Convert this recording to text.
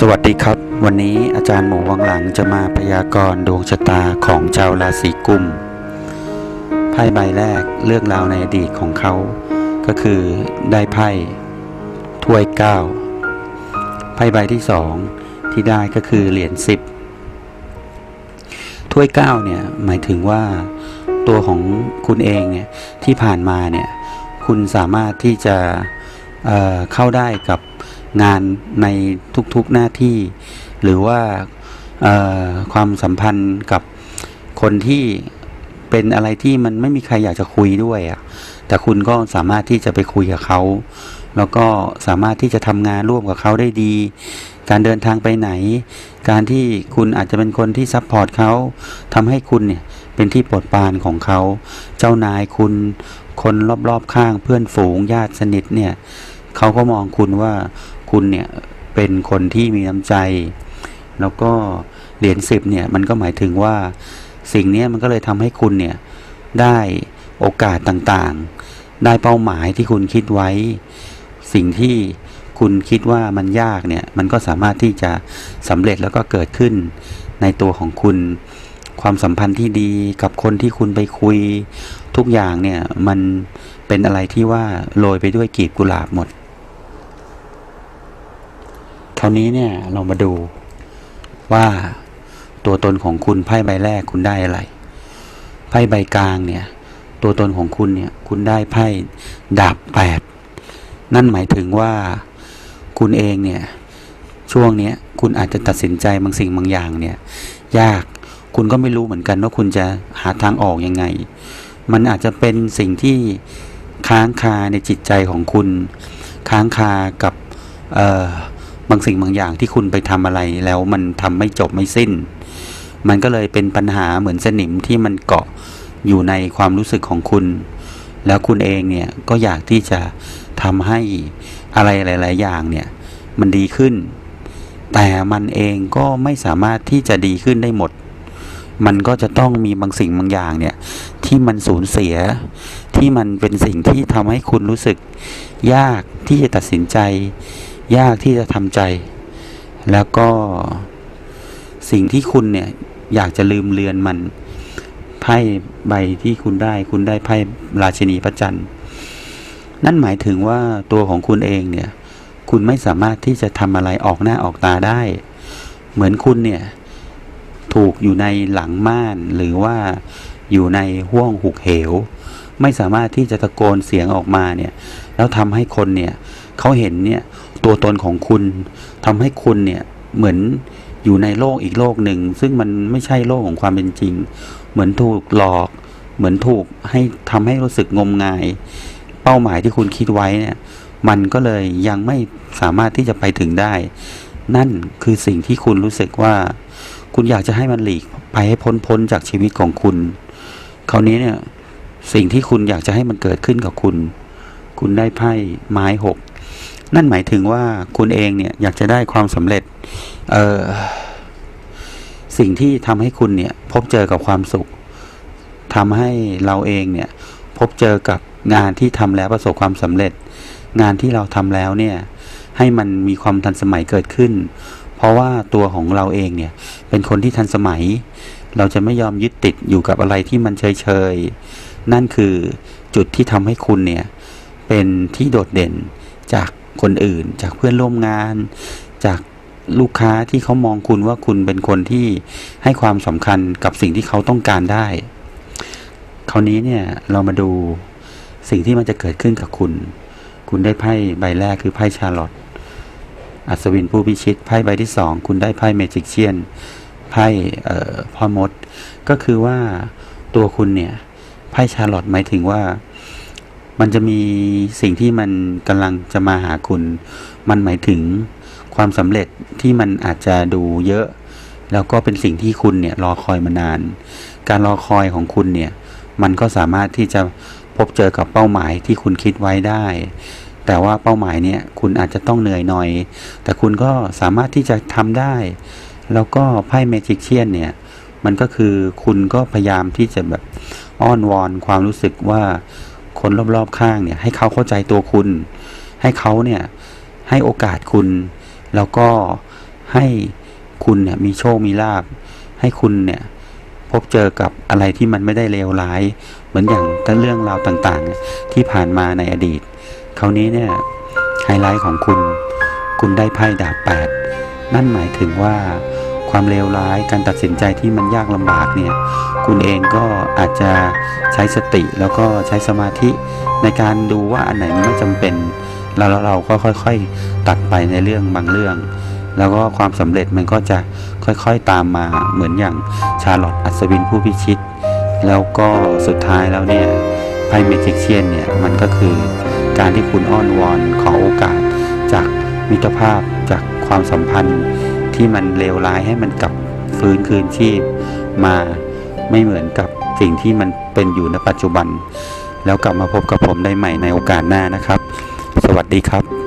สวัสดีครับ วันนี้อาจารย์หมูวังหลังจะมาพยากรณ์ดวงชะตาของชาวราศีกุมไพ่ใบแรกเรื่องราวในอดีตของเขา ก็คือได้ไพ่ถ้วยเก้าไพ่ใบที่สองที่ได้ก็คือเหรียญสิบถ้วยเก้าเนี่ย หมายถึงว่าตัวของคุณเองเนี่ยที่ผ่านมาเนี่ย คุณสามารถที่จะเเข้าได้กับ งานในทุกๆหน้าที่ หรือว่าความสัมพันธ์กับคนที่เป็นอะไรที่มันไม่มีใครอยากจะคุยด้วยอะ่ะแต่คุณก็สามารถที่จะไปคุยกับเขา แล้วก็สามารถที่จะทำงานร่วมกับเขาได้ดี การเดินทางไปไหน การที่คุณอาจจะเป็นคนที่ซัพพอร์ตเขาทำให้คุณเนี่ยเป็นที่โปรดปรานของเขา เจ้านายคุณ คนรอบๆข้างเพื่อนฝูงญาติสนิทเนี่ยเขาก็มองคุณว่า คุณเนี่ยเป็นคนที่มีน้ำใจ แล้วก็เหรียญสิบเนี่ยมันก็หมายถึงว่าสิ่งนี้มันก็เลยทำให้คุณเนี่ยได้โอกาสต่างๆ ได้เป้าหมายที่คุณคิดไว้ สิ่งที่คุณคิดว่ามันยากเนี่ยมันก็สามารถที่จะสำเร็จแล้วก็เกิดขึ้นในตัวของคุณความสัมพันธ์ที่ดีกับคนที่คุณไปคุย ทุกอย่างเนี่ยมันเป็นอะไรที่ว่าโรยไปด้วยกลีบกุหลาบหมด คราวนี้เนี่ยเรามาดูว่าตัวตนของคุณไพ่ใบแรกคุณได้อะไร ไพ่ใบกลางเนี่ย ตัวตนของคุณเนี่ย คุณได้ไพ่ดาบแปดนั่นหมายถึงว่าคุณเองเนี่ย ช่วงเนี้ยคุณอาจจะตัดสินใจบางสิ่งบางอย่างเนี่ย ยากคุณก็ไม่รู้เหมือนกันว่าคุณจะหาทางออกยังไง มันอาจจะเป็นสิ่งที่ค้างคาในจิตใจของคุณ ค้างคากับเอ่อ บางสิ่งบางอย่างที่คุณไปทำอะไรแล้วมันทำไม่จบไม่สิ้น มันก็เลยเป็นปัญหาเหมือนสนิมที่มันเกาะอยู่ในความรู้สึกของคุณ แล้วคุณเองเนี่ยก็อยากที่จะทำให้อะไรหลาย ๆ อย่างเนี่ยมันดีขึ้น แต่มันเองก็ไม่สามารถที่จะดีขึ้นได้หมด มันก็จะต้องมีบางสิ่งบางอย่างเนี่ยที่มันสูญเสีย ที่มันเป็นสิ่งที่ทำให้คุณรู้สึกยากที่จะตัดสินใจ ยากที่จะทำใจ แล้วก็สิ่งที่คุณเนี่ยอยากจะลืมเลือนมัน ไพ่ใบที่คุณได้ คุณได้ไพ่ราชินีพระจันทร์ นั่นหมายถึงว่าตัวของคุณเองเนี่ย คุณไม่สามารถที่จะทำอะไรออกหน้าออกตาได้ เหมือนคุณเนี่ย ถูกอยู่ในหลังม่านหรือว่าอยู่ในห้วงหุกเหว ไม่สามารถที่จะตะโกนเสียงออกมาเนี่ย แล้วทำให้คนเนี่ย เขาเห็นเนี่ยตัวตนของคุณทำให้คุณเนี่ยเหมือนอยู่ในโลกอีกโลกหนึ่ง ซึ่งมันไม่ใช่โลกของความเป็นจริง เหมือนถูกหลอก เหมือนถูกให้ทำให้รู้สึกงมงาย เป้าหมายที่คุณคิดไว้เนี่ยมันก็เลยยังไม่สามารถที่จะไปถึงได้ นั่นคือสิ่งที่คุณรู้สึกว่า คุณอยากจะให้มันหลีกไปให้พ้นพ้นจากชีวิตของคุณ คราวนี้เนี่ยสิ่งที่คุณอยากจะให้มันเกิดขึ้นกับคุณ คุณได้ไพ่ไม้หก นั่นหมายถึงว่าคุณเองเนี่ยอยากจะได้ความสำเร็จเออสิ่งที่ทำให้คุณเนี่ย พบเจอกับความสุขทำให้เราเองเนี่ย พบเจอกับงานที่ทำแล้วประสบความสำเร็จ งานที่เราทำแล้วเนี่ย ให้มันมีความทันสมัยเกิดขึ้น เพราะว่าตัวของเราเองเนี่ย เป็นคนที่ทันสมัย เราจะไม่ยอมยึดติดอยู่กับอะไรที่มันเฉยเฉยนั่นคือจุดที่ทำให้คุณเนี่ย เป็นที่โดดเด่นจาก คนอื่น จากเพื่อนร่วมงาน จากลูกค้าที่เขามองคุณว่าคุณเป็นคนที่ให้ความสำคัญกับสิ่งที่เขาต้องการได้ คราวนี้เนี่ยเรามาดูสิ่งที่มันจะเกิดขึ้นกับคุณ คุณได้ไพ่ใบแรกคือไพ่ชาร์ลอตอัศวินผู้พิชิตไพ่ใบที่สองคุณได้ไพ่เมจิกเชียนไพ่พ่อมด ก็คือว่าตัวคุณเนี่ยไพ่ชาร์ลอตหมายถึงว่า มันจะมีสิ่งที่มันกำลังจะมาหาคุณ มันหมายถึงความสำเร็จที่มันอาจจะดูเยอะ แล้วก็เป็นสิ่งที่คุณเนี่ยรอคอยมานาน การรอคอยของคุณเนี่ย มันก็สามารถที่จะพบเจอกับเป้าหมายที่คุณคิดไว้ได้ แต่ว่าเป้าหมายเนี่ยคุณอาจจะต้องเหนื่อยหน่อย แต่คุณก็สามารถที่จะทำได้ แล้วก็ไพ่เมจิกเชียนเนี่ย มันก็คือคุณก็พยายามที่จะแบบอ้อนวอนความรู้สึกว่า คนรอบๆข้างเนี่ย ให้เขาเข้าใจตัวคุณ ให้เขาเนี่ยให้โอกาสคุณ แล้วก็ให้คุณเนี่ยมีโชคมีลาบ ให้คุณเนี่ยพบเจอกับอะไรที่มันไม่ได้เลวร้าย เหมือนอย่างเรื่องราวต่างๆ ที่ผ่านมาในอดีต คราวนี้เนี่ยไฮไลท์ของคุณ คุณได้ไพ่ดาบแปดนั่นหมายถึงว่า ความเลวร้าย การตัดสินใจที่มันยากลำบากเนี่ย คุณเองก็อาจจะใช้สติแล้วก็ใช้สมาธิในการดูว่าอันไหนมันไม่จำเป็น แล้วเราก็ค่อยๆ ตัดไปในเรื่องบางเรื่อง แล้วก็ความสำเร็จมันก็จะค่อยๆตามมาเหมือนอย่างชาร์ลอตอัศวินผู้พิชิต แล้วก็สุดท้ายแล้วเนี่ยไพ่เมจิกเชียนเนี่ยมันก็คือการที่คุณอ้อนวอนขอโอกาสจากมิตรภาพจากความสัมพันธ์ ที่มันเลวร้ายให้มันกลับฟื้นคืนชีพมาไม่เหมือนกับสิ่งที่มันเป็นอยู่ในปัจจุบัน แล้วกลับมาพบกับผมได้ใหม่ในโอกาสหน้านะครับ สวัสดีครับ